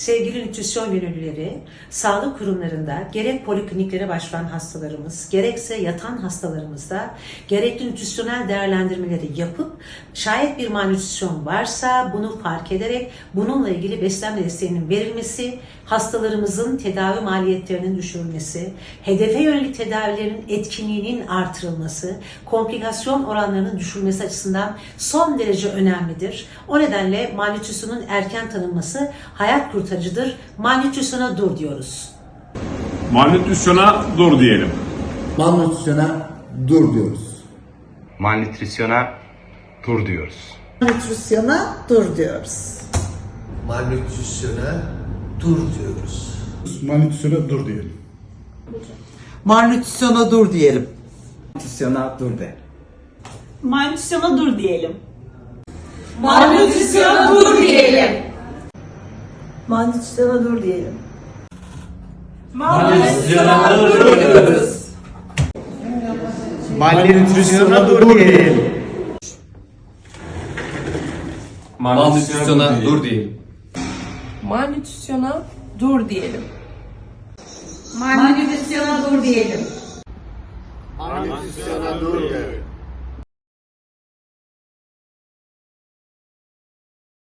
Sevgili nütrisyon gönüllüleri, sağlık kurumlarında gerek polikliniklere başvuran hastalarımız, gerekse yatan hastalarımızda gerekli nütrisyonel değerlendirmeleri yapıp şayet bir malnütrisyon varsa bunu fark ederek bununla ilgili beslenme desteğinin verilmesi, hastalarımızın tedavi maliyetlerinin düşürülmesi, hedefe yönelik tedavilerin etkinliğinin artırılması, komplikasyon oranlarının düşürülmesi açısından son derece önemlidir. O nedenle malnütrisyonun erken tanınması hayat kurtarıcıdır. Malnütrisyona dur diyoruz. Malnütrisyona dur diyelim. Malnütrisyona dur diyoruz. Malnütrisyona dur diyoruz. Nütrisyona dur diyoruz. malnütrisyona dur diyoruz. Malnütrisyona dur diyelim. Malnütrisyona dur diyelim. Nutrisyona dur de. Malnütrisyona dur diyelim. Malnütrisyona dur. Malnütrisyona dur diyelim. Malnütrisyona dur diyoruz. Malnütrisyona dur diyelim. Malnütrisyona dur diyelim. Malnütrisyona dur diyelim. Malnütrisyona dur diyelim. Malnütrisyona dur diyelim.